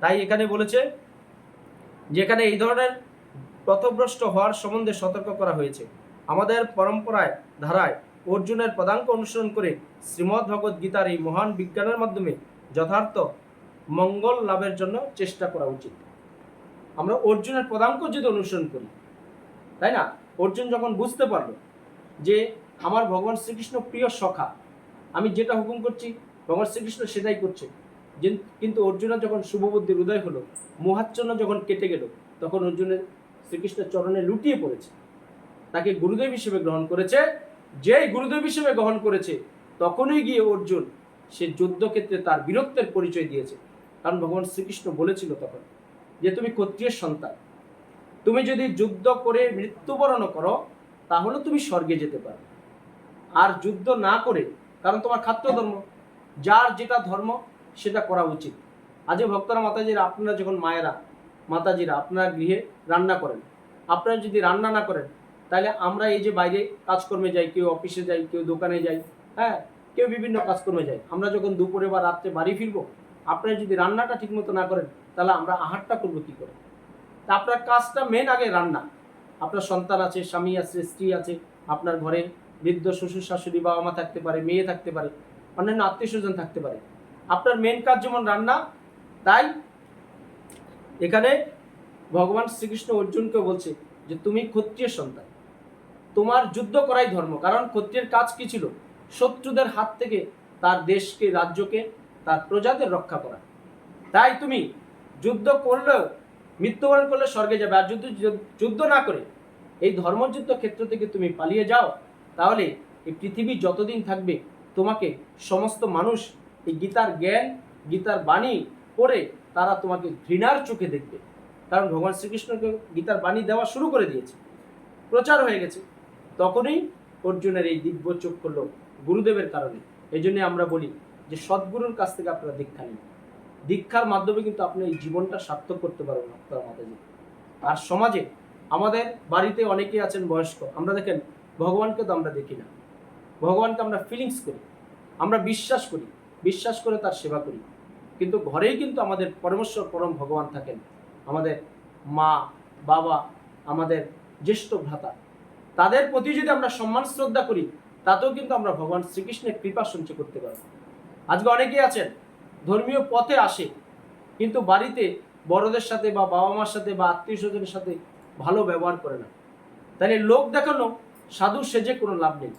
তাই এখানে বলেছে যেখানে এই ধরনের পথভ্রষ্ট হওয়ার সম্বন্ধে সতর্ক করা হয়েছে। আমাদের পরম্পরায়, ধারায় অর্জুনের পদাঙ্ক অনুসরণ করে শ্রীমদ্ ভগবদ গীতার এই মহান বিজ্ঞানের মাধ্যমে যথার্থ মঙ্গল লাভের জন্য চেষ্টা করা উচিত। আমরা অর্জুনের পদাঙ্ক যদি অনুসরণ করি, তাই না? অর্জুন যখন বুঝতে পারল যে আমার ভগবান শ্রীকৃষ্ণ প্রিয় সখা, আমি যেটা হুকুম করছি, ভগবান শ্রীকৃষ্ণ সেটাই করছে কিন্তু অর্জুনের যখন শুভবুদ্ধির উদয় হলো, মোহাচ্ছন্ন যখন কেটে গেল, তখন অর্জুনের শ্রীকৃষ্ণের চরণে লুটিয়ে পড়েছে। তাকে গুরুদেব হিসেবে গ্রহণ করেছে। যেই গুরুদেব হিসেবে গ্রহণ করেছে, তখনই গিয়ে অর্জুন সে যুদ্ধক্ষেত্রে তার বীরত্বের পরিচয় দিয়েছে। কারণ ভগবান শ্রীকৃষ্ণ বলেছিল তখন যে, তুমি ক্ষত্রিয়ের সন্তান। তুমি যদি যুদ্ধ করে মৃত্যুবরণ করো, তাহলে তুমি স্বর্গে যেতে পারো। আর যুদ্ধ না করে, কারণ তোমার খাদ্য ধর্ম যার যেটা ধর্ম সেটা করা উচিত। আজকে ভক্তরা মাতাজিরা, আপনারা যখন মায়েরা, মাতাজিরা, আপনারা গৃহে রান্না করেন, আপনারা যদি রান্না না করেন, তাহলে আমরা এই যে বাইরে কাজকর্মে যাই, কেউ অফিসে যাই, কেউ দোকানে যাই হ্যাঁ কেউ বিভিন্ন কাজকর্মে যাই, আমরা যখন দুপুরে বা রাত্রে বাড়ি ফিরবো, আপনারা যদি রান্নাটা ঠিকমতো না করেন, তাহলে আমরা আহারটা করব কি করে? তা আপনার কাজটা মেন আগে রান্না। আপনার সন্তান আছে, স্বামী আছে, স্ত্রী আছে, আপনার ঘরে বৃদ্ধ শ্বশুর শাশুড়ি বাবা মা থাকতে পারে, মেয়ে থাকতে পারে, অন্যান্য আত্মীয় স্বজন থাকতে পারে। আপনার মেন কাজ যেমন রান্না। তাই এখানে ভগবান শ্রীকৃষ্ণ অর্জুনকে বলছে যে, তুমি ক্ষত্রিয় সন্তান। তোমার যুদ্ধ করাই ধর্ম। কারণ ক্ষত্রিয়ের কাজ কি ছিল? শত্রুদের হাত থেকে তার দেশকে, রাজ্যকে, তার প্রজাদের রক্ষা করা। তাই তুমি যুদ্ধ করলেও, মৃত্যুবরণ করলে স্বর্গে যাবে। আর যুদ্ধ যুদ্ধ না করে, এই ধর্মযুদ্ধ ক্ষেত্র থেকে তুমি পালিয়ে যাও, তাহলে এই পৃথিবী যতদিন থাকবে, তোমাকে সমস্ত মানুষ এই গীতার জ্ঞান, গীতার বাণী পড়ে তারা তোমাকে ঘৃণার চোখে দেখবে। কারণ ভগবান শ্রীকৃষ্ণকে গীতার বাণী দেওয়া শুরু করে দিয়েছে। প্রচার হয়ে গেছে। তখনই অর্জুনের এই দিব্য চোখ করল গুরুদেবের কারণে। এই জন্যে আমরা বলি যে সদ্গুরুর কাছ থেকে আপনারা দীক্ষা নিন। দীক্ষার মাধ্যমে কিন্তু আপনি এই জীবনটা সার্থক করতে পারবেন আপনার মাতাজি। আর সমাজে আমাদের বাড়িতে অনেকেই আছেন বয়স্ক। আমরা দেখেন, ভগবানকে তো আমরা দেখি না। ভগবানকে আমরা ফিলিংস করি। আমরা বিশ্বাস করি। বিশ্বাস করে তার সেবা করি। কিন্তু ঘরেই কিন্তু আমাদের পরমেশ্বর, পরম ভগবান থাকেন। আমাদের মা, বাবা, আমাদের জ্যেষ্ঠ ভ্রাতা। তাদের প্রতি যদি আমরা সম্মান, শ্রদ্ধা করি, তাতেও কিন্তু আমরা ভগবান শ্রীকৃষ্ণের কৃপা সঞ্চয় করতে পারব। আজকে অনেকেই আছেন, ধর্মীয় পথে আসে, কিন্তু বাড়িতে বড়দের সাথে বা বাবা মার সাথে বা আত্মীয় স্বজনের সাথে ভালো ব্যবহার করে না। তাহলে লোক দেখানো, সাধু সেজে কোনো লাভ নেই।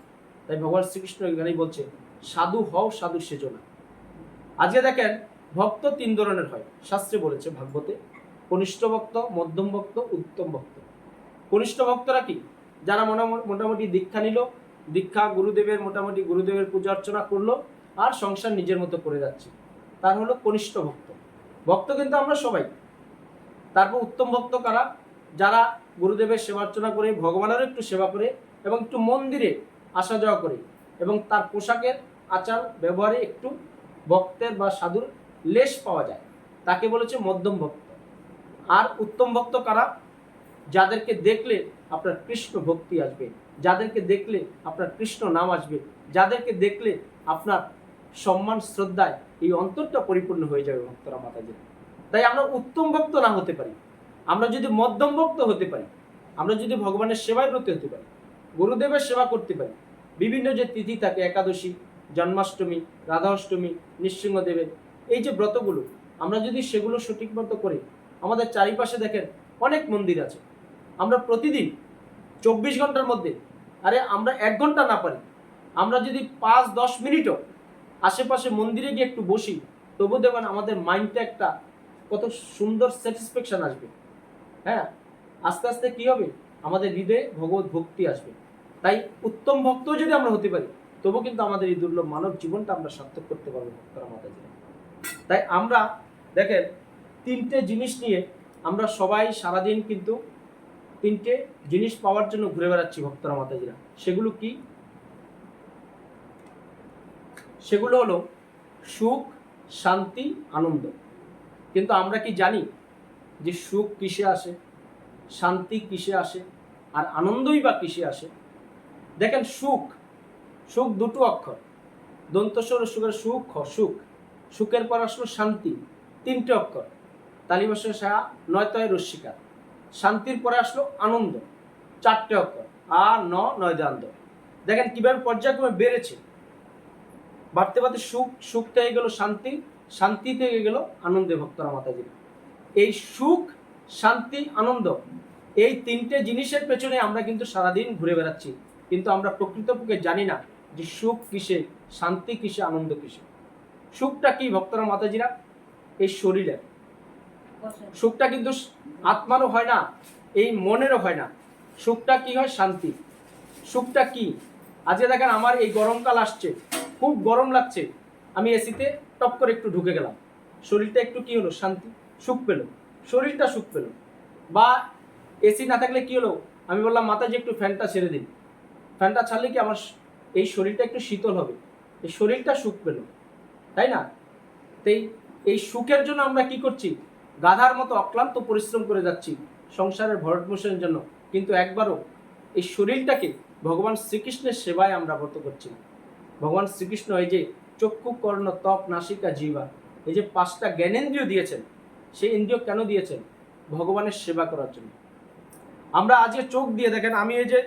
তাই ভগবান শ্রীকৃষ্ণ এখানেই বলছে, সাধু হও, সাধু সেজো না। আজকে দেখেন, ভক্ত তিন ধরনের হয়। শাস্ত্রে বলেছে ভাগবতে, কনিষ্ঠ ভক্ত, মধ্যম ভক্ত, উত্তম ভক্ত। কনিষ্ঠ ভক্তরা কি? যারা মোটামুটি দীক্ষা নিল, দীক্ষা, গুরুদেবের মোটামুটি গুরুদেবের পূজা অর্চনা করল, আর সংসার নিজের মতো করে যাচ্ছে। তার হলো কনিষ্ঠ ভক্ত। ভক্ত কিন্তু আমরা সবাই। তারপর উত্তম ভক্ত কারা? যারা গুরুদেবের সেবা অর্চনা করে, ভগবানেরও একটু সেবা করে, এবং একটু মন্দিরে আসা যাওয়া করে, এবং তার পোশাকের আচার, ব্যবহারে একটু ভক্তের বা সাধুর লেশ পাওয়া যায়। তাকে বলেছে মধ্যম ভক্ত। আর উত্তম ভক্ত কারা? যাদেরকে দেখলে আপনার কৃষ্ণ ভক্তি আসবে, যাদেরকে দেখলে আপনার কৃষ্ণ নাম আসবে, যাদেরকে দেখলে আপনার সম্মান শ্রদ্ধায় এই অন্তরটা পরিপূর্ণ হয়ে যাবে ভক্তরা মাতাজি তাই আমরা উত্তম ভক্ত না হতে পারি। আমরা যদি মধ্যম ভক্ত হতে পারি, আমরা যদি ভগবানের সেবায় ব্রতী হতে পারি, গুরুদেবের সেবা করতে পারি, বিভিন্ন যে তিথি থাকে, একাদশী জন্মাষ্টমী, রাধাষ্টমী, নৃসিংহদেবের এই যে ব্রতগুলো, আমরা যদি সেগুলো সঠিক মতো করি, আমাদের চারিপাশে দেখেন অনেক মন্দির আছে। আমরা প্রতিদিন চব্বিশ ঘণ্টার মধ্যে, আরে আমরা এক ঘণ্টা না পারি। আমরা যদি পাঁচ, দশ মিনিটও আশেপাশে মন্দিরে গিয়ে একটু বসি, তবু দেখবেন আমাদের মাইন্ডটা একটা কত সুন্দর স্যাটিসফ্যাকশন আসবে। হ্যাঁ? আস্তে আস্তে কী হবে? আমাদের হৃদয়ে ভগবত ভক্তি আসবে। তাই উত্তম ভক্ত যদি আমরা হতে পারি তবু কিন্তু আমাদের এই দুর্লভ মানব জীবনটা আমরা সার্থক করতে পারব ভক্তরা মাতাজিরা তাই আমরা, দেখেন, তিনটে জিনিস নিয়ে আমরা সবাই সারাদিন কিন্তু তিনটে জিনিস পাওয়ার জন্য ঘুরে বেড়াচ্ছি ভক্তরা মাতাজিরা। সেগুলো কি? সেগুলো হলো সুখ, শান্তি, আনন্দ। কিন্তু আমরা কি জানি যে সুখ কিসে আসে? শান্তি কিসে আসে? আর আনন্দই বা কিসে আসে? দেখেন, সুখ সুখ দুটো অক্ষর। দন্তস্বর সুখের সুখ সুখ সুখের পর আসলো শান্তি, তিনটে অক্ষর। তালিবাসের সাহা নয়তয় রস্মিকার শান্তির পরে আসলো আনন্দ, চারটে অক্ষর। আ, ন, নয় দান্ত দেখেন কীভাবে পর্যায়ক্রমে বেড়েছে। বাড়তে বাড়তে সুখ সুখ থেকে গেল শান্তি শান্তি থেকে গেল আনন্দে ভক্তরা মাতাজি এই সুখ, শান্তি, আনন্দ, এই তিনটে জিনিসের পেছনে আমরা কিন্তু সারাদিন ঘুরে বেড়াচ্ছি। কিন্তু আমরা প্রকৃতপক্ষে জানি না যে সুখ কিসে, শান্তি কিসে, আনন্দ কিসে? সুখটা কি ভক্তরা মাতাজিরা? এই শরীরের। সুখটা কিন্তু আত্মারও হয় না, এই মনেরও হয় না। সুখটা কি হয়? শান্তি। সুখটা কি? আজকে দেখেন আমার এই গরমকাল আসছে, খুব গরম লাগছে। আমি এসিতে টপ করে একটু ঢুকে গেলাম। শরীরটা একটু কি হলো? শান্তি। সুখ পেল। শরীরটা সুখ পেল। বা এসি না থাকলে কি হলো? আমি বললাম যে একটু ফ্যানটা ছেড়ে দিন। ফ্যানটা ছাড়লে কি আমার এই শরীরটা একটু শীতল হবে। এই শরীরটা সুখ পেল তাই না? তাই এই সুখের জন্য আমরা কি করছি? গাধার মতো অক্লান্ত পরিশ্রম করে যাচ্ছি সংসারের পোষণের জন্য। কিন্তু একবারও এই শরীরটাকে ভগবান শ্রীকৃষ্ণের সেবায় আমরা ব্রত করছি ভগবান শ্রীকৃষ্ণ এই যে চক্ষু কর্ণ ত্বক, নাসিকা জিবা এই যে পাঁচটা জ্ঞানেন্দ্রিয় দিয়েছেন, সেই ইন্দ্রিয় কেন দিয়েছেন? ভগবানের সেবা করার জন্য। আমরা আজকে চোখ দিয়ে দেখেন, আমি এই যে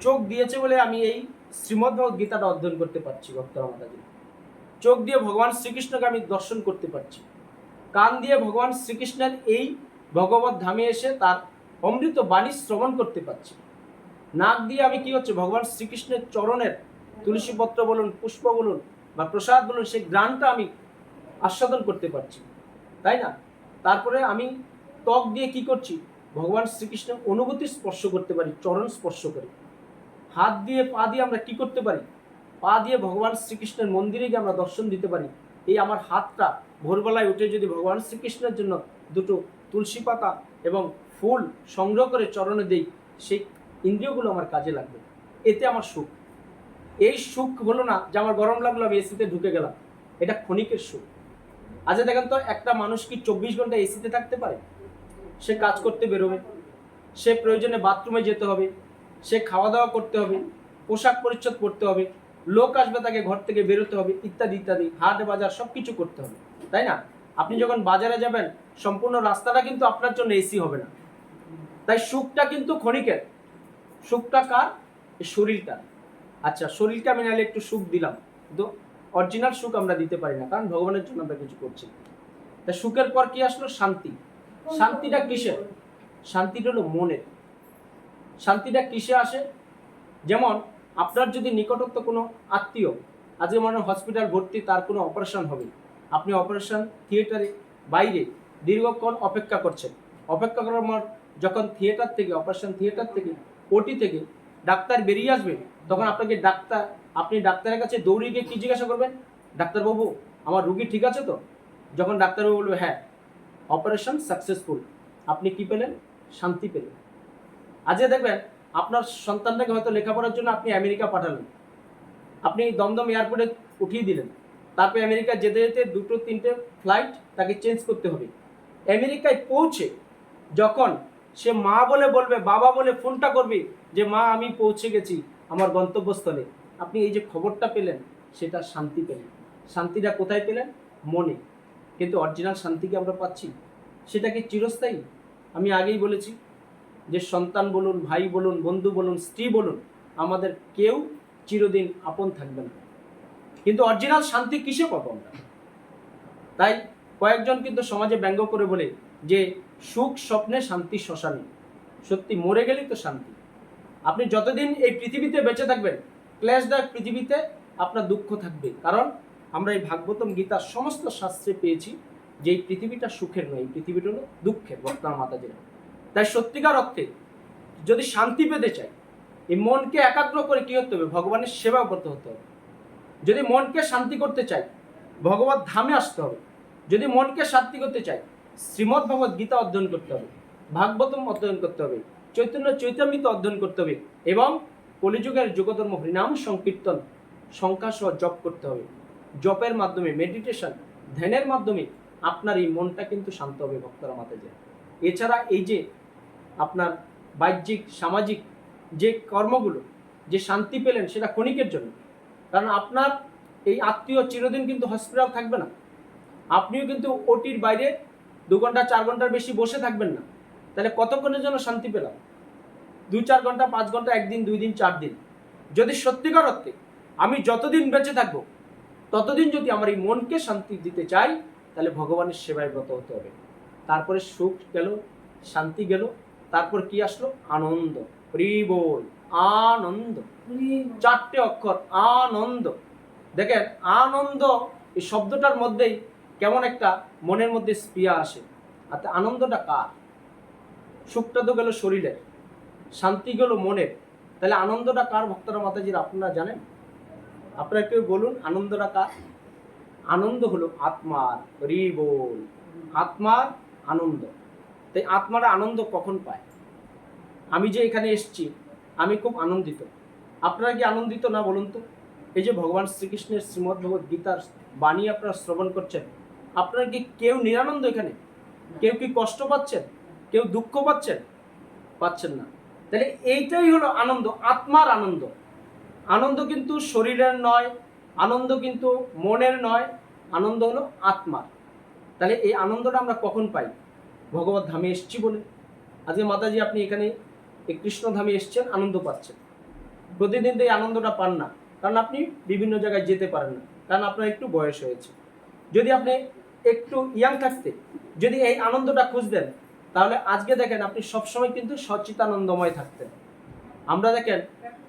চোখ দিয়েছে বলে আমি এই শ্রীমদ্ ভগবত গীতাটা অধ্যয়ন করতে পারছি ভক্তরা মাতাজি চোখ দিয়ে ভগবান শ্রীকৃষ্ণকে আমি দর্শন করতে পারছি। কান দিয়ে ভগবান শ্রীকৃষ্ণের এই ভগবত ধামে এসে তার অমৃত বাণী শ্রবণ করতে পারছি। নাক দিয়ে আমি কি হচ্ছে, ভগবান শ্রীকৃষ্ণের চরণের তুলসী পত্র বলুন, পুষ্প বলুন বা প্রসাদ বলুন, সেই গ্রানটা আমি আস্বাদন করতে পারছি। তাই না? তারপরে আমি ত্বক দিয়ে কি করছি, ভগবান শ্রীকৃষ্ণের অনুভূতি স্পর্শ করতে পারি, চরণ স্পর্শ করে। হাত দিয়ে, পা দিয়ে আমরা কি করতে পারি? পা দিয়ে ভগবান শ্রীকৃষ্ণের মন্দিরে গিয়ে আমরা দর্শন দিতে পারি। এই আমার হাতটা ভোরবেলায় উঠে যদি ভগবান শ্রীকৃষ্ণের জন্য দুটো তুলসী পাতা এবং ফুল সংগ্রহ করে চরণে দেই, সেই ইন্দ্রিয়গুলো আমার কাজে লাগবে। এতে আমার সুখ। এই সুখ হলো না যে আমার গরম লাগল, আমি এসিতে ঢুকে গেলাম। এটা ক্ষণিকের সুখ। আচ্ছা দেখেন তো, একটা মানুষ কি চব্বিশ ঘণ্টা এসিতে থাকতে পারে? সে কাজ করতে বেরোবে। সে প্রয়োজনে বাথরুমে যেতে হবে। সে খাওয়া দাওয়া করতে হবে পোশাক পরিচ্ছদ করতে হবে লোক আসবে তাকে ঘর থেকে বেরোতে হবে ইত্যাদি ইত্যাদি হাট বাজার সব কিছু করতে হবে তাই না? আপনি যখন বাজারে যাবেন সম্পূর্ণ রাস্তাটা কিন্তু আপনার জন্য এসি হবে না। তাই সুখটা কিন্তু ক্ষণিকের। সুখটা কার? শরীরটা। আচ্ছা শরীরটা আমি নাহলে একটু সুখ দিলাম কিন্তু অরিজিনাল সুখ আমরা দিতে পারি না কারণ ভগবানের জন্য আমরা কিছু করছি না। তা সুখের পর কি আসলো? শান্তি। শান্তিটা কিসের? শান্তিটা হলো মনের। শান্তিটা কিসে আসে? যেমন, আপনার যদি নিকটত্ব কোনো আত্মীয়, আজকে মনে হসপিটাল ভর্তি, তার কোনো অপারেশন হবে। আপনি অপারেশন থিয়েটারে বাইরে দীর্ঘক্ষণ অপেক্ষা করছেন। অপেক্ষা করার পর যখন থিয়েটার থেকে অপারেশন থিয়েটার থেকে ওটি থেকে ডাক্তার বেরিয়ে আসবে, তখন আপনাকে ডাক্তার, আপনি ডাক্তারের কাছে দৌড়ে গিয়ে কী জিজ্ঞাসা করবেন? ডাক্তারবাবু, আমার রুগী ঠিক আছে তো? যখন ডাক্তারবাবু বলবে হ্যাঁ অপারেশন সাকসেসফুল আপনি কি পেলেন? শান্তি পেলেন। আজকে দেখবেন, আপনার সন্তানটাকে হয়তো লেখাপড়ার জন্য আপনি আমেরিকা পাঠালেন। আপনি দমদম এয়ারপোর্টে উঠিয়ে দিলেন। তারপরে আমেরিকা যেতে যেতে দুটো, তিনটে ফ্লাইট তাকে চেঞ্জ করতে হবে। আমেরিকায় পৌঁছে যখন সে মা বলে বলবে, বাবা বলে ফোনটা করবে যে, মা, আমি পৌঁছে গেছি আমার গন্তব্যস্থলে। আপনি এই যে খবরটা পেলেন, সেটা শান্তি পেলেন। শান্তিটা কোথায় পেলেন? মনে। কিন্তু অরিজিনাল শান্তিকে আমরা পাচ্ছি? সেটা কি চিরস্থায়ী? আমি আগেই বলেছি যে সন্তান বলুন, ভাই বলুন, বন্ধু বলুন, স্ত্রী বলুন, আমাদের কেউ চিরদিন আপন থাকবে না। কিন্তু অরিজিনাল শান্তি কিসে পাবো আমরা? তাই কয়েকজন কিন্তু সমাজে ব্যঙ্গ করে বলে যে, সুখ স্বপ্নে শান্তি শ্মশানে। সত্যি মরে গেলেই তো শান্তি। আপনি যতদিন এই পৃথিবীতে বেঁচে থাকবেন, ক্লেশদায়ক পৃথিবীতে আপনার দুঃখ থাকবে। কারণ আমরা এই ভাগবতম গীতার সমস্ত শাস্ত্রে পেয়েছি যে এই পৃথিবীটা সুখের নয়, এই পৃথিবীটা হলো দুঃখের, বর্তমান মাতাজিরা তাই সত্যিকার অর্থে যদি শান্তি পেতে চাই, এই মনকে একাগ্র করে কী হতে হবে? ভগবানের সেবা করতে হতে হবে। যদি মনকে শান্তি করতে চাই, ভগবত ধামে আসতে হবে। যদি মনকে শান্তি করতে চাই, শ্রীমদ্ ভগবত গীতা অধ্যয়ন করতে হবে, ভাগবতম অধ্যয়ন করতে হবে, চৈতন্য চৈতামৃত অধ্যয়ন করতে হবে এবং কলিযুগের যোগধর্ম হরিনাম সংকীর্তন সংখ্যা সহ জপ করতে হবে। জপের মাধ্যমে মেডিটেশন ধ্যানের মাধ্যমে আপনার এই মনটা কিন্তু শান্ত হবে ভক্তরা মাতাজে এছাড়া এই যে আপনার বাহ্যিক, সামাজিক যে কর্মগুলো, যে শান্তি পেলেন সেটা ক্ষণিকের জন্য। কারণ আপনার এই আত্মীয় চিরদিন কিন্তু হসপিটাল থাকবে না। আপনিও কিন্তু ওটির বাইরে দু ঘণ্টা, চার ঘণ্টার বেশি বসে থাকবেন না। তাহলে কতক্ষণের জন্য শান্তি পেলাম? দু, চার ঘণ্টা, পাঁচ ঘণ্টা, একদিন, দুই দিন, চার দিন। যদি সত্যিকার অর্থে আমি যতদিন বেঁচে থাকব, ততদিন যদি আমার এই মনকে শান্তি দিতে চাই, তাহলে ভগবানের সেবায় ব্রত হতে হবে। তারপরে সুখ গেল, শান্তি গেল তারপর কি আসলো? আনন্দ হরি বল আনন্দ। চারটে অক্ষর, আনন্দ। দেখেন, আনন্দ এই শব্দটার মধ্যেই কেমন একটা মনের মধ্যে স্প্রিয়া আসে। আর আনন্দটা কার? সুখটা তো গেল শরীরের, শান্তি গেল মনের। তাহলে আনন্দটা কার? ভক্তরা মাতাজির, আপনারা জানেন? আপনারা কেউ বলুন, আনন্দটা কার? আনন্দ হলো আত্মার হরি বল আত্মার আনন্দ। তাই আত্মার আনন্দ কখন পায়? আমি যে এখানে এসেছি, আমি খুব আনন্দিত। আপনারা কি আনন্দিত না বলুন তো? এই যে ভগবান শ্রীকৃষ্ণের শ্রীমদ্ ভগবত গীতার বাণী আপনারা শ্রবণ করছেন, আপনারা কি কেউ নিরানন্দ এখানে? কেউ কি কষ্ট পাচ্ছেন? কেউ দুঃখ পাচ্ছেন? পাচ্ছেন না। তাহলে এইটাই হলো আনন্দ, আত্মার আনন্দ। আনন্দ কিন্তু শরীরের নয়, আনন্দ কিন্তু মনের নয়, আনন্দ হলো আত্মার। তাহলে এই আনন্দটা আমরা কখন পাই? ভগবত ধামে এসছি বলে। আজকে মাতাজি আপনি এখানে, এই কৃষ্ণ ধামে এসছেন, আনন্দ পাচ্ছেন। প্রতিদিন তো এই আনন্দটা পান না, কারণ আপনি বিভিন্ন জায়গায় যেতে পারেন না, কারণ আপনার একটু বয়স হয়েছে। যদি আপনি একটু ইয়াং থাকতে, যদি এই আনন্দটা খুঁজতেন, তাহলে আজকে দেখেন আপনি সবসময় কিন্তু সচিতানন্দময় থাকতেন। আমরা দেখেন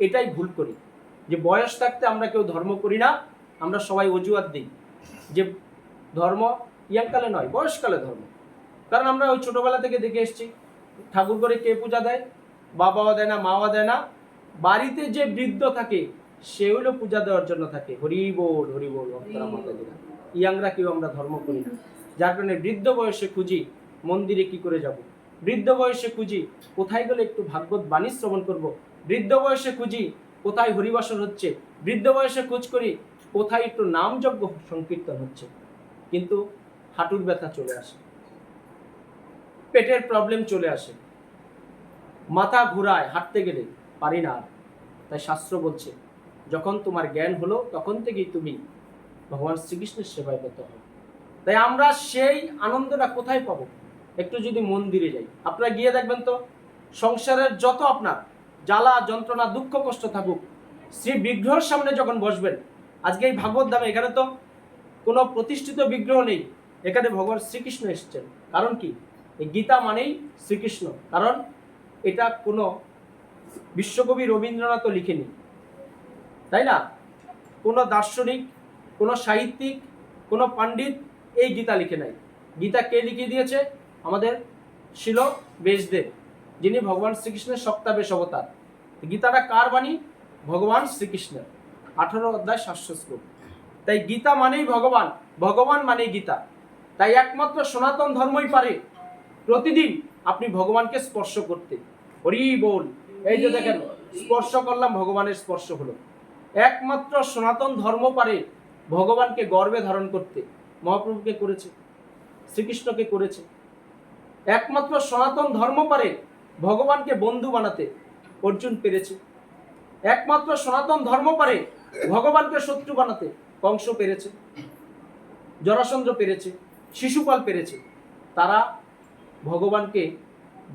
এটাই ভুল করি, যে বয়স থাকতে আমরা কেউ ধর্ম করি না, আমরা সবাই অজুহাত দিই। যে ধর্ম ইয়াংকালে নয়, বয়সকালে ধর্ম। কারণ আমরা ওই ছোটবেলা থেকে দেখে এসছি, ঠাকুর করে কে পূজা দেয়? বাবাও দেয় না, মাও দেয় না। বাড়িতে যে বৃদ্ধ থাকে, সে হলো পূজা দেওয়ার জন্য থাকে। হরি বল, হরি ইয়াংরা কেউ আমরা ধর্ম করি না। যার কারণে বৃদ্ধ বয়সে খুঁজি, মন্দিরে কি করে যাব? বৃদ্ধ বয়সে খুঁজি, কোথায় গেলে একটু ভাগবত বাণী শ্রবণ করব? বৃদ্ধ বয়সে খুঁজি, কোথায় হরিবাসর হচ্ছে? বৃদ্ধ বয়সে খোঁজ করি, কোথায় একটু নামযজ্ঞ সংকীর্তন হচ্ছে? কিন্তু হাঁটুর ব্যথা চলে আসে। পেটের প্রবলেম চলে আসে। মাথা ঘুরায়, হাঁটতে গেলে পারি না তাই শাস্ত্র বলছে, যখন তোমার জ্ঞান হলো, তখন থেকেই তুমি ভগবান শ্রীকৃষ্ণের সেবায় পেত হবে তাই আমরা সেই আনন্দটা কোথায় পাবো? একটু যদি মন্দিরে যাই। আপনারা গিয়ে দেখবেন তো, সংসারের যত আপনার জ্বালা, যন্ত্রণা, দুঃখ, কষ্ট থাকুক, শ্রী বিগ্রহের সামনে যখন বসবেন, আজকে এই ভাগবত ধামে, এখানে তো কোনো প্রতিষ্ঠিত বিগ্রহ নেই। এখানে ভগবান শ্রীকৃষ্ণ এসেছেন। কারণ কি? এই গীতা মানেই শ্রীকৃষ্ণ। কারণ এটা কোনো বিশ্বকবি রবীন্দ্রনাথও লিখেনি। তাই না? কোনো দার্শনিক, কোনো সাহিত্যিক, কোনো পণ্ডিত এই গীতা লিখে নাই। গীতা কে লিখে দিয়েছে? আমাদের শিল বেশদেব, যিনি ভগবান শ্রীকৃষ্ণের সপ্তাবেশ অবতার। গীতাটা কার বাণী? ভগবান শ্রীকৃষ্ণের। আঠারো অধ্যায় শাস্ত্র তাই গীতা মানেই ভগবান। ভগবান মানেই গীতা। তাই একমাত্র সনাতন ধর্মই পারে প্রতিদিন আপনি ভগবানকে স্পর্শ করতে। হরি বল, এই যে দেখেন, স্পর্শ করলাম, ভগবানের স্পর্শ হলো। একমাত্র সনাতন ধর্ম পারে ভগবানকে গর্বে ধারণ করতে। মহাপ্রভুকে করেছে, শ্রীকৃষ্ণকে করেছে। একমাত্র সনাতন ধর্ম পারে ভগবানকে বন্ধু বানাতে অর্জুন পেরেছে। একমাত্র সনাতন ধর্ম পারে ভগবানকে শত্রু বানাতে কংস পেরেছে, জরাসন্ধ পেরেছে, শিশুপাল পেরেছে। তারা ভগবানকে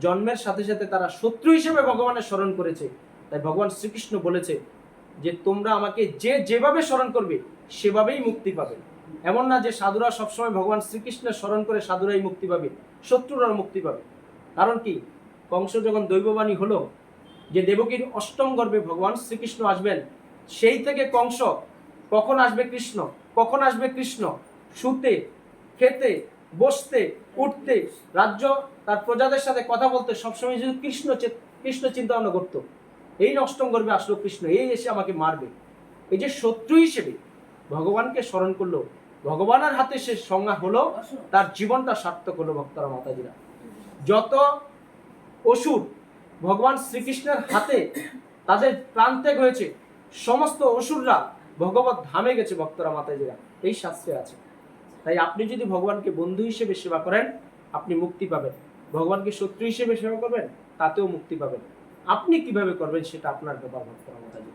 জন্মের সাথে সাথে তারা শত্রু হিসেবে ভগবানের স্মরণ করেছে। তাই ভগবান শ্রীকৃষ্ণ বলেছে যে, তোমরা আমাকে যে যেভাবে স্মরণ করবে, সেভাবেই মুক্তি পাবে। এমন না যে, সাধুরা সবসময় ভগবান শ্রীকৃষ্ণের স্মরণ করে সাধুরাই মুক্তি পাবে শত্রুরা মুক্তি পাবে। কারণ কি? কংস যখন দৈববাণী হলো যে, দেবকীর অষ্টম গর্ভে ভগবান শ্রীকৃষ্ণ আসবেন, সেই থেকে কংস, কখন আসবে কৃষ্ণ? কখন আসবে কৃষ্ণ? শুতে, খেতে বসতে, উঠতে, রাজ্য, তার প্রজাদের সাথে কথা বলতে সবসময় যদি কৃষ্ণ কৃষ্ণ চিন্তা ভাবনা করতো। এই অষ্টম গর্ভে আসলো কৃষ্ণ, এই এসে আমাকে মারবে। এই যে শত্রু হিসেবে ভগবানকে স্মরণ করল, ভগবানের হাতে সে সংজ্ঞা হলো, তার জীবনটা সার্থক হলো ভক্তরা মাতাজিরা। যত অসুর ভগবান শ্রীকৃষ্ণের হাতে তাদের প্রান্তেক হয়েছে, সমস্ত অসুররা ভগবত ধামে গেছে ভক্তরা মাতাজিরা। এই শাস্ত্রে আছে। তাই আপনি যদি ভগবানকে বন্ধু হিসেবে সেবা করেন, আপনি মুক্তি পাবেন। ভগবানকে শত্রু হিসেবে সেবা করবেন, তাতেও মুক্তি পাবেন। আপনি কীভাবে করবেন সেটা আপনার ব্যাপার মাতাজি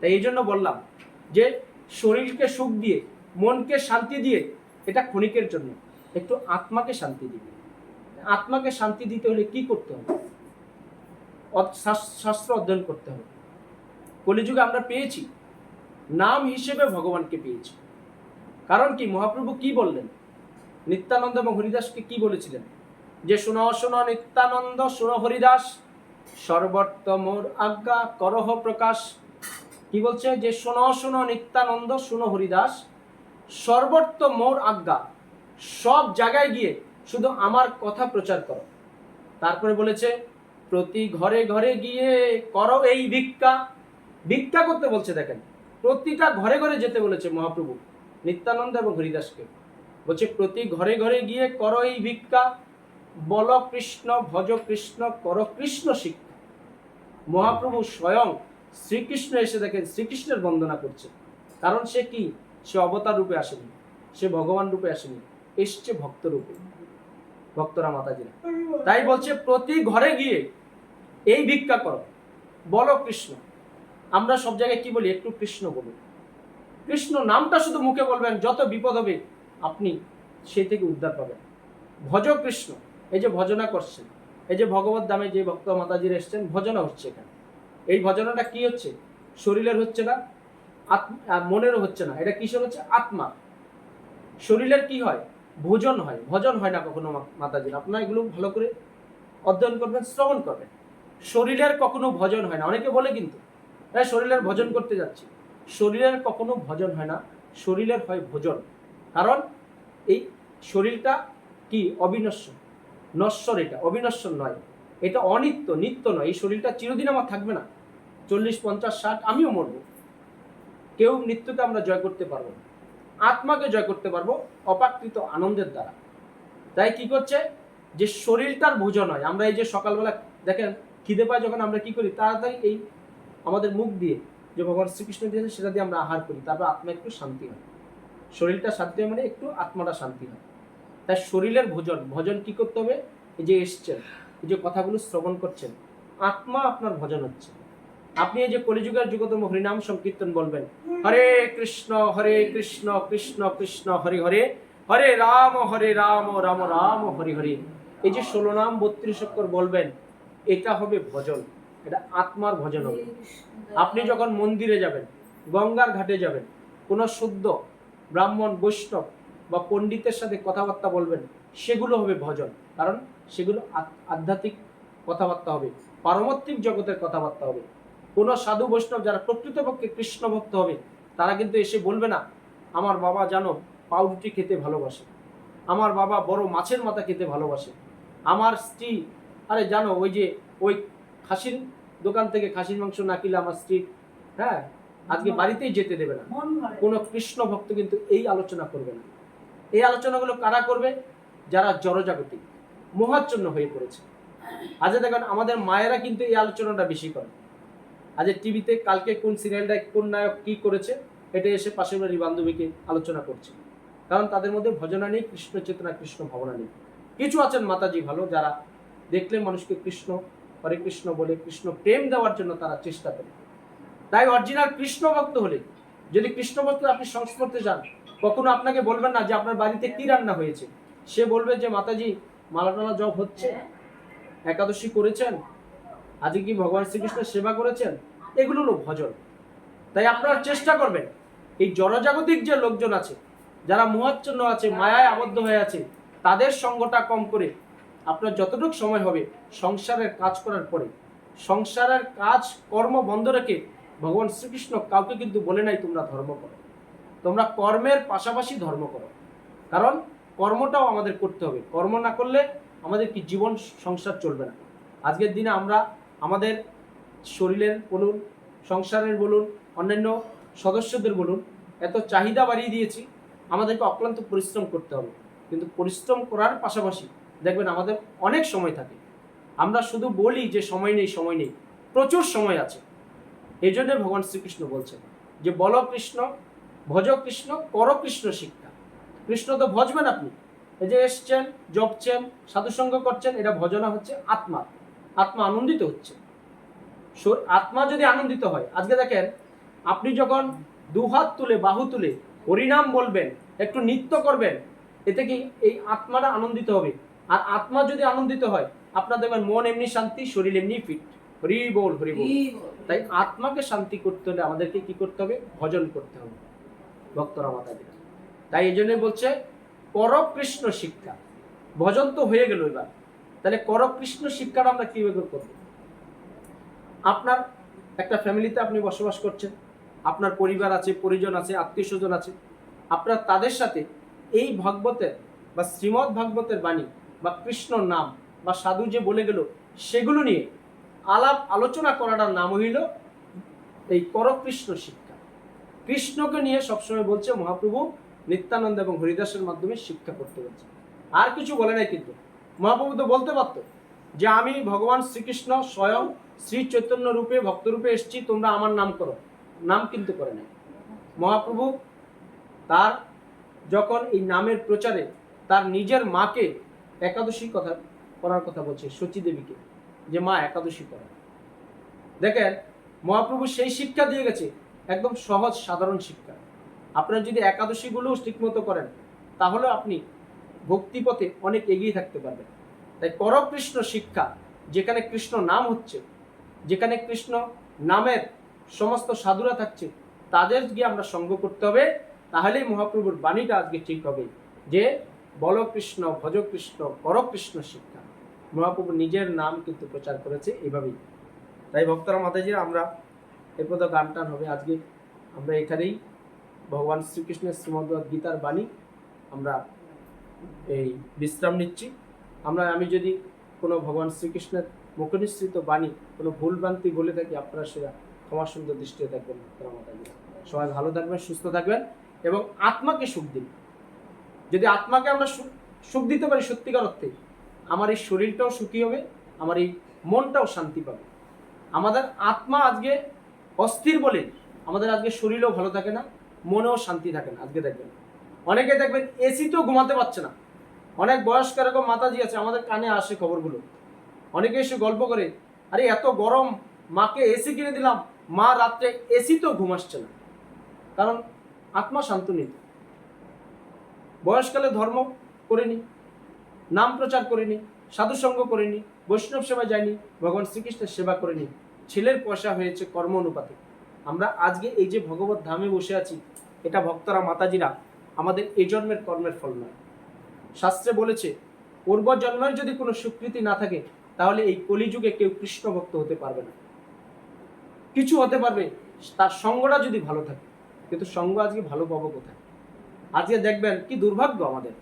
তাই এই জন্য বললাম যে, শরীরকে সুখ দিয়ে, মনকে শান্তি দিয়ে, এটা ক্ষণিকের জন্য। একটু আত্মাকে শান্তি দিবে। আত্মাকে শান্তি দিতে হলে কি করতে হবে? শাস্ত্র অধ্যয়ন করতে হবে। কলিযুগে আমরা পেয়েছি। নাম হিসেবে ভগবানকে পেয়েছি। কারণ কি? মহাপ্রভু কি বললেন? নিত্যানন্দ এবং হরিদাসকে কি বলেছিলেন? যে শোনো শোনো, নিত্যানন্দ, শোনো হরিদাস সর্বত্র মোর আজ্ঞা, করহ প্রকাশ। কি বলছে? যে শোনো শোনো, নিত্যানন্দ, শোনো হরিদাস সর্বত্র মোর আজ্ঞা। সব জায়গায় গিয়ে শুধু আমার কথা প্রচার করো। তারপরে বলেছে, প্রতি ঘরে ঘরে গিয়ে করো এই ভিক্ষা। ভিক্ষা করতে বলছে দেখেন। প্রতিটা ঘরে ঘরে যেতে বলেছে মহাপ্রভু। নিত্যানন্দ এবং হরিদাসকে। বলছে, প্রতি ঘরে ঘরে গিয়ে করো এই ভিক্ষা। বল কৃষ্ণ, ভজ কৃষ্ণ, কর কৃষ্ণ শিক্ষা। মহাপ্রভু স্বয়ং শ্রীকৃষ্ণ এসে দেখেন, শ্রীকৃষ্ণের বন্দনা করছে। কারণ সে কি? সে অবতার রূপে আসেনি। সে ভগবান রূপে আসেনি। এসছে ভক্ত রূপে। ভক্তরা মাতাজিরা। তাই বলছে, প্রতি ঘরে গিয়ে এই ভিক্ষা করো। বলো কৃষ্ণ। আমরা সব জায়গায় কি বলি? একটু কৃষ্ণ বলুন। কৃষ্ণ নামটা শুধু মুখে বলবেন, যত বিপদ হবে আপনি সেই থেকে উদ্ধার পাবেন। ভজ কৃষ্ণ, এই যে ভজনা করছেন, এই যে ভগবত দামে যে ভক্ত মাতাজির এসছেন, ভজনা হচ্ছে এখানে। এই ভজনাটা কি হচ্ছে? শরীরের হচ্ছে না মনেরও হচ্ছে না। এটা কিসের হচ্ছে? আত্মা শরীরের কি হয়? ভোজন হয়। ভজন হয় না কখনো মাতাজির। আপনারা এগুলো ভালো করে অধ্যয়ন করবেন, শ্রবণ করবেন। শরীরের কখনো ভজন হয় না। অনেকে বলে কিন্তু হ্যাঁ শরীরের ভজন করতে যাচ্ছি। শরীরের কখনো ভজন হয় না, শরীরের হয় ভোজন। কারণ এই শরীরটা কি? অবিনশ্বর। নশ্বর এটা, অবিনশ্বর নয়। এটা অনিত্য, নিত্য নয়। এই শরীরটা চিরদিন আমার থাকবে না। চল্লিশ, পঞ্চাশ, ষাট, আমিও মরবো। কেউ মৃত্যুকে আমরা জয় করতে পারব না। আত্মাকে জয় করতে পারব অপাকৃত আনন্দের দ্বারা। তাই কি করছে? যে শরীরটার ভোজন হয়। আমরা এই যে সকালবেলা দেখেন খিদে পায় যখন আমরা কি করি? তাড়াতাড়ি এই আমাদের মুখ দিয়ে যে ভগবান শ্রীকৃষ্ণ দিয়েছে সেটা দিয়ে আমরা আহার করি। তারপর আত্মা একটু শান্তি হয়। শরীরটা শান্তি হয় মানে একটু আত্মাটা শান্তি হয়। তাই শরীরের ভোজন, ভজন কি করতে হবে? এই যে এসছেন, এই যে কথাগুলো শ্রবণ করছেন, আত্মা আপনার ভজন হচ্ছে। আপনি এই যে কলিযুগের যুগতম হরিনাম সংকীর্তন বলবেন, হরে কৃষ্ণ হরে কৃষ্ণ কৃষ্ণ কৃষ্ণ, হরে হরে হরে রাম হরে রাম রাম রাম, হরে হরে। এই যে ষোলো নাম বত্রিশ বলবেন, এটা হবে ভজন। এটা আত্মার ভজন হবে। আপনি যখন মন্দিরে যাবেন গঙ্গার ঘাটে যাবেন কোনো শুদ্ধ ব্রাহ্মণ বৈষ্ণব বা পণ্ডিতের সাথে কথাবার্তা বলবেন সেগুলো হবে ভজন। কারণ সেগুলো আধ্যাত্মিক কথাবার্তা হবে পারমাত্মিক জগতের কথাবার্তা হবে। কোনো সাধু বৈষ্ণব যারা প্রকৃতপক্ষে কৃষ্ণ ভক্ত হবে তারা কিন্তু এসে বলবে না আমার বাবা জানো পাউরুটি খেতে ভালোবাসে। আমার বাবা বড় মাছের মাথা খেতে ভালোবাসে। আমার স্ত্রী আরে জানো ওই যে ওই খাসির দোকান থেকে খাসির মাংস না কিনলে আমার স্ত্রী হ্যাঁ আজকে বাড়িতেই যেতে দেবে না। কোনো কৃষ্ণ ভক্ত কিন্তু এই আলোচনা করবে না। এই আলোচনাগুলো কারা করবে? যারা জড়জাগতিক মোহাচ্ছন্ন হয়ে পড়েছে। আজ দেখেন আমাদের মায়েরা কিন্তু এই আলোচনাটা বেশি করে। আজ টিভিতে কালকে কোন সিরিয়ালটা কোন নায়ক কি করেছে এটা এসে পাশের বাড়ির বান্ধবীকে আলোচনা করছে। কারণ তাদের মধ্যে ভজনা নেই কৃষ্ণ চেতনা কৃষ্ণ ভাবনা নেই। কিছু আছেন মাতাজি ভালো যারা দেখলে মানুষকে কৃষ্ণ হরে কৃষ্ণ বলে কৃষ্ণ প্রেম দেওয়ার জন্য তারা চেষ্টা করে। তাই অরিজিনাল কৃষ্ণ ভক্ত হলে, যদি কৃষ্ণ ভক্ত আপনি সংস্পর্শে যান, কখনো আপনাকে বলবেন না যে আপনার বাড়িতে কি রান্না হয়েছে? সে বলবে যে, মাতাজি মালা টালা জব হচ্ছে। একাদশী করেছেন? আজকে কি ভগবান শ্রীকৃষ্ণের সেবা করেছেন? এগুলো হলো ভজন। তাই আপনারা চেষ্টা করবেন। এই জনজাগতিক যে লোকজন আছে, যারা মোহাচ্ছন্ন আছে, মায়ায় আবদ্ধ হয়ে আছে, তাদের সঙ্গটা কম করে আপনার যতটুকু সময় হবে সংসারের কাজ করার পরে। সংসারের কাজ, কর্ম বন্ধ রেখে ভগবান শ্রীকৃষ্ণ কাউকে কিন্তু বলে নাই তোমরা ধর্ম করো। তোমরা কর্মের পাশাপাশি ধর্ম করো। কারণ কর্মটাও আমাদের করতে হবে। কর্ম না করলে আমাদের কি জীবন, সংসার চলবে না। আজকের দিনে আমরা আমাদের শরীরের বলুন, সংসারের বলুন, অন্যান্য সদস্যদের বলুন, এত চাহিদা বাড়িয়ে দিয়েছি, আমাদেরকে অক্লান্ত পরিশ্রম করতে হবে। কিন্তু পরিশ্রম করার পাশাপাশি দেখবেন আমাদের অনেক সময় থাকে। আমরা শুধু বলি যে সময় নেই সময় নেই, প্রচুর সময় আছে। এই জন্য ভগবান শ্রীকৃষ্ণ বলছেন যে, বল কৃষ্ণ, ভজ কৃষ্ণ, কর কৃষ্ণ শিক্ষা। কৃষ্ণ তো ভজবেন আপনি। এই যে এসছেন, জপছেন, সাধুসঙ্গ করছেন, এটা ভজনা হচ্ছে আত্মা। আত্মা আনন্দিত হচ্ছে। আত্মা যদি আনন্দিত হয়, আজকে দেখেন, আপনি যখন দুহাত তুলে, বাহু তুলে হরিনাম বলবেন, একটু নৃত্য করবেন, এতে কি এই আত্মাটা আনন্দিত হবে? আর আত্মা যদি আনন্দিত হয় আপনার দেখবেন মন এমনি শান্তি শরীর এমনি ফিট হরি বল হরি বল তাই আত্মাকে শান্তি করতে হলে আমাদেরকে কি করতে হবে? ভজন করতে হবে। ভক্তরা মাতাজি তাই এই জন্যই বলছে কর কৃষ্ণ শিক্ষা। ভজন তো হয়ে গেল এবার। তাহলে কর কৃষ্ণ শিক্ষাটা আমরা কীভাবে করব? আপনার একটা ফ্যামিলিতে আপনি বসবাস করছেন। আপনার পরিবার আছে পরিজন আছে আত্মীয় স্বজন আছে। আপনার তাদের সাথে এই ভাগবতের বা শ্রীমৎ ভাগবতের বাণী বা কৃষ্ণ নাম বা সাধু যে বলে গেল, সেগুলো নিয়ে আলাপ আলোচনা করাটার নাম হইল এই করকৃষ্ণ শিক্ষা। কৃষ্ণকে নিয়ে সবসময় বলছে মহাপ্রভু, নিত্যানন্দ এবং হরিদাসের মাধ্যমে শিক্ষা করতে বলছে। আর কিছু বলে নাই কিন্তু। মহাপ্রভু তো বলতে পারতো যে, আমি ভগবান শ্রীকৃষ্ণ স্বয়ং শ্রী চৈতন্য রূপে, ভক্তরূপে এসেছি, তোমরা আমার নাম করো। নাম কিন্তু করে নাই। মহাপ্রভু তার যখন এই নামের প্রচারে তার নিজের মাকে একাদশী কথা করার কথা বলছে দেবীকে, যে মা একাদশী করে দেখেন, মহাপ্রভু সেই শিক্ষা দিয়ে গেছে, একদম সহজ, সাধারণ শিক্ষা। আপনারা যদি একাদশীগুলো ঠিকমতো করেন, তাহলে আপনি ভক্তিপথে অনেক এগিয়ে থাকতে পারবেন। তাই করকৃষ্ণ শিক্ষা, যেখানে কৃষ্ণ নাম হচ্ছে, যেখানে কৃষ্ণ নামের সমস্ত সাধুরা থাকছে, তাদের গিয়ে আমরা সঙ্গ করতে হবে। তাহলেই মহাপ্রভুর বাণীটা আজকে ঠিক হবে, যে বল কৃষ্ণ, ভজ কৃষ্ণ, কর কৃষ্ণ শিক্ষা। মহাপ্রভু নিজের নাম কিন্তু প্রচার করেছে এইভাবেই তাই ভক্তরা, মাতাজিরা, আমরা এরপর তো গান টান হবে। আজকে আমরা এখানেই ভগবান শ্রীকৃষ্ণের শ্রীমদ গীতার বাণী আমরা এই বিশ্রাম নিচ্ছি। আমরা, আমি যদি কোনো ভগবান শ্রীকৃষ্ণের মুখনিসৃত বাণী, কোনো ভুলভ্রান্তি বলে থাকি, আপনারা সেটা ক্ষমা সুন্দর দৃষ্টিতে থাকবেন ভক্তরা, মাতাজিরা। সবাই ভালো থাকবেন, সুস্থ থাকবেন এবং আত্মাকে সুখ দিন। যদি আত্মাকে আমরা সুখ- দিতে পারি সত্যিকার অর্থে, আমার এই শরীরটাও সুখী হবে, আমার এই মনটাও শান্তি পাবে। আমাদের আত্মা আজকে অস্থির বলে আমাদের আজকে শরীরও ভালো থাকে না, মনেও শান্তি থাকে না, আজকে দেখবেন। অনেকে দেখবেন এসিতেও ঘুমাতে পারছে না। অনেক বয়স্ক এরকম মাতাজি আছে, আমাদের কানে আসে খবরগুলো। অনেকে এসে গল্প করে, আরে এত গরম, মাকে এসি কিনে দিলাম, মা রাত্রে এসিতেও ঘুম আসছে না। কারণ আত্মা শান্ত নেই। বয়সকালে ধর্ম করেনি, নাম প্রচার করেনি, সাধুসঙ্গ করেনি, বৈষ্ণব সেবা যায়নি ভগবান শ্রীকৃষ্ণের সেবা করেনি, ছেলের পয়সা হয়েছে কর্ম অনুপাতে। আমরা আজকে এই যে ভগবত ধামে বসে আছি, এটা ভক্তরা, মাতাজিরা, আমাদের এই জন্মের কর্মের ফল নয়। শাস্ত্রে বলেছে পূর্ব জন্মের যদি কোনো স্বীকৃতি না থাকে, তাহলে এই কলিযুগে কেউ কৃষ্ণ ভক্ত হতে পারবে না। কিছু হতে পারবে, তার সঙ্গটা যদি ভালো থাকে, কিন্তু সঙ্গ আজকে ভালো পাবো কোথায়? আজকে দেখবেন কি দুর্ভাগ্য আমাদের।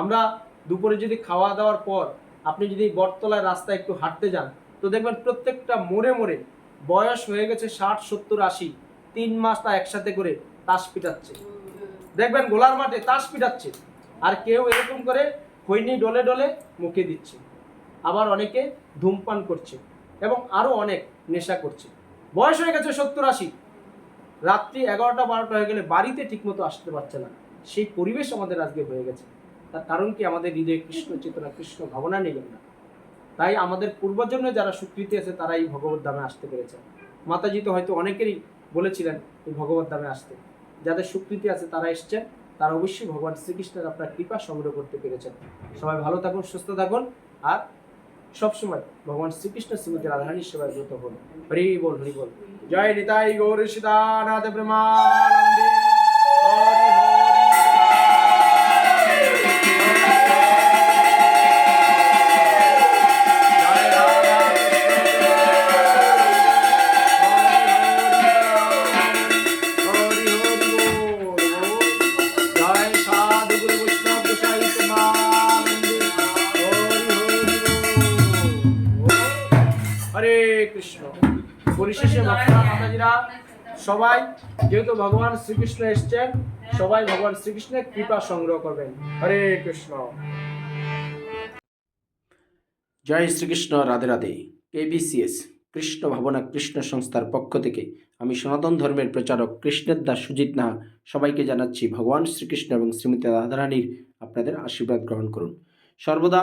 আমরা দুপুরে যদি খাওয়া দাওয়ার পর আপনি যদি বটতলায় রাস্তায় একটু হাঁটতে যান, তো দেখবেন প্রত্যেকটা মোড়ে মোড়ে বয়স হয়ে গেছে ষাট, সত্তর, আশি। তিন মাস তা একসাথে করে তাস পিটাচ্ছে। দেখবেন গোলার মাঠে তাস পিটাচ্ছে। আর কেউ এরকম করে খৈনি ডলে ডলে মুখে দিচ্ছে। আবার অনেকে ধূমপান করছে এবং আরও অনেক নেশা করছে। বয়স হয়ে গেছে সত্তর, আশি। রাত্রি এগারোটা, বারোটা হয়ে গেলে বাড়িতে ঠিকমতো আসতে পারছে না। সেই পরিবেশ আমাদের আজকে হয়ে গেছে। তার কারণ কি? আমাদের হৃদয়ে কৃষ্ণ চেতনা, কৃষ্ণ ভাবনা নেই না তাই আমাদের পূর্বজন্মে যারা স্বীকৃতি আছে তারা এই ভগবত ধামে আসতে পেরেছে। মাতাজি তো হয়তো অনেকেরই বলেছিলেন, এই ভগবত ধামে আসতে। যাদের স্বীকৃতি আছে, তারা এসছেন। তারা অবশ্যই ভগবান শ্রীকৃষ্ণের আপনার কৃপা সংগ্রহ করতে পেরেছেন। সবাই ভালো থাকুন, সুস্থ থাকুন। আর সবসময় ভগবান শ্রীকৃষ্ণ শ্রীমতী রাধারানীর সেবায় ব্রত হন হরি বল হরি বল। জয় নিতাই গৌর সীতানাথ প্রেমানন্দে হরে কৃষ্ণ। পরিশেষে ভক্তরা সবাই, যেহেতু ভগবান শ্রীকৃষ্ণ এসছেন, সবাই ভগবান শ্রীকৃষ্ণের কৃপা সংগ্রহ করবেন। হরে কৃষ্ণ। জয় শ্রীকৃষ্ণ, রাধে রাধে। কেবিসিএস কৃষ্ণ ভাবনা, কৃষ্ণ সংস্থার পক্ষ থেকে আমি সনাতন ধর্মের প্রচারক কৃষ্ণের দাস সুজিত নাহা সবাইকে জানাচ্ছি ভগবান শ্রীকৃষ্ণ এবং শ্রীমতী রাধারানীর আপনাদের আশীর্বাদ গ্রহণ করুন। সর্বদা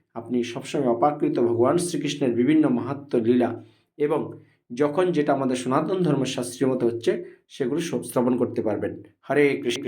আপনি সবসময় অপাকৃত ভগবান শ্রীকৃষ্ণের বিভিন্ন মাহাত্ম লীলা এবং যখন যেটা আমাদের সনাতন ধর্মের শাস্ত্রীয় মতো হচ্ছে, সেগুলো শ্রবণ করতে পারবেন। হরে কৃষ্ণ।